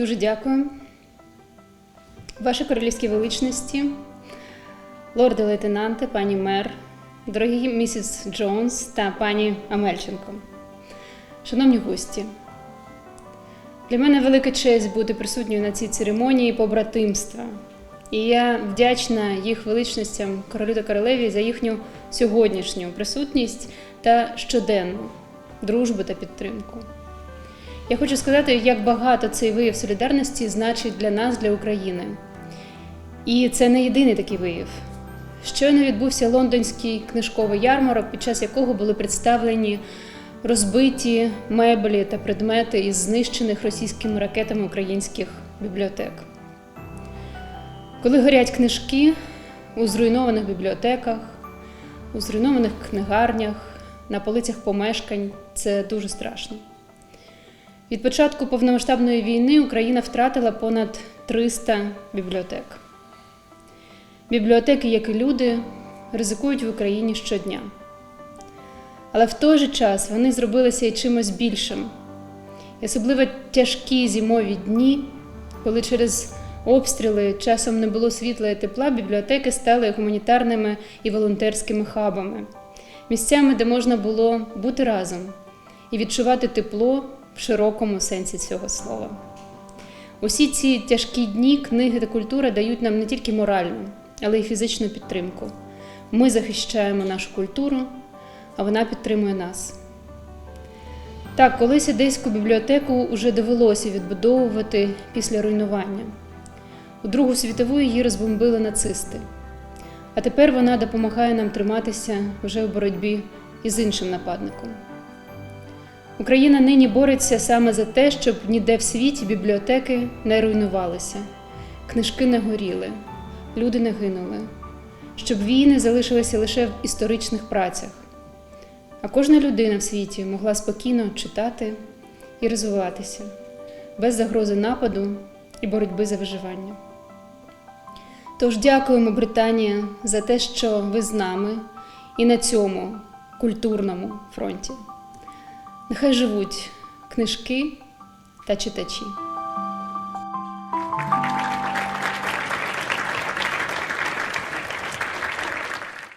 Дуже дякую. Ваше королівські величності, лорди лейтенанти, пані мер, дорогі місіс Джонс та пані Амельченко. Шановні гості, для мене велика честь бути присутньою на цій церемонії побратимства. І я вдячна їх величностям королю та королеві за їхню сьогоднішню присутність та щоденну дружбу та підтримку. Я хочу сказати, як багато цей вияв солідарності значить для нас, для України. І це не єдиний такий вияв. Щойно відбувся лондонський книжковий ярмарок, під час якого були представлені розбиті меблі та предмети із знищених російськими ракетами українських бібліотек. Коли горять книжки у зруйнованих бібліотеках, у зруйнованих книгарнях, на полицях помешкань, це дуже страшно. Від початку повномасштабної війни Україна втратила понад 300 бібліотек. Бібліотеки, як і люди, ризикують в Україні щодня. Але в той же час вони зробилися і чимось більшим. І особливо тяжкі зимові дні, коли через обстріли часом не було світла і тепла, бібліотеки стали гуманітарними і волонтерськими хабами, місцями, де можна було бути разом і відчувати тепло широкому сенсі цього слова. Усі ці тяжкі дні книги та культура дають нам не тільки моральну, але й фізичну підтримку. Ми захищаємо нашу культуру, а вона підтримує нас. Так, колись Одеську бібліотеку вже довелося відбудовувати після руйнування. У Другу світову її розбомбили нацисти. А тепер вона допомагає нам триматися вже у боротьбі із іншим нападником. Україна нині бореться саме за те, щоб ніде в світі бібліотеки не руйнувалися, книжки не горіли, люди не гинули, щоб війни залишилися лише в історичних працях, а кожна людина в світі могла спокійно читати і розвиватися без загрози нападу і боротьби за виживання. Тож дякуємо, Британія, за те, що ви з нами і на цьому культурному фронті. Нехай живуть книжки та читачі.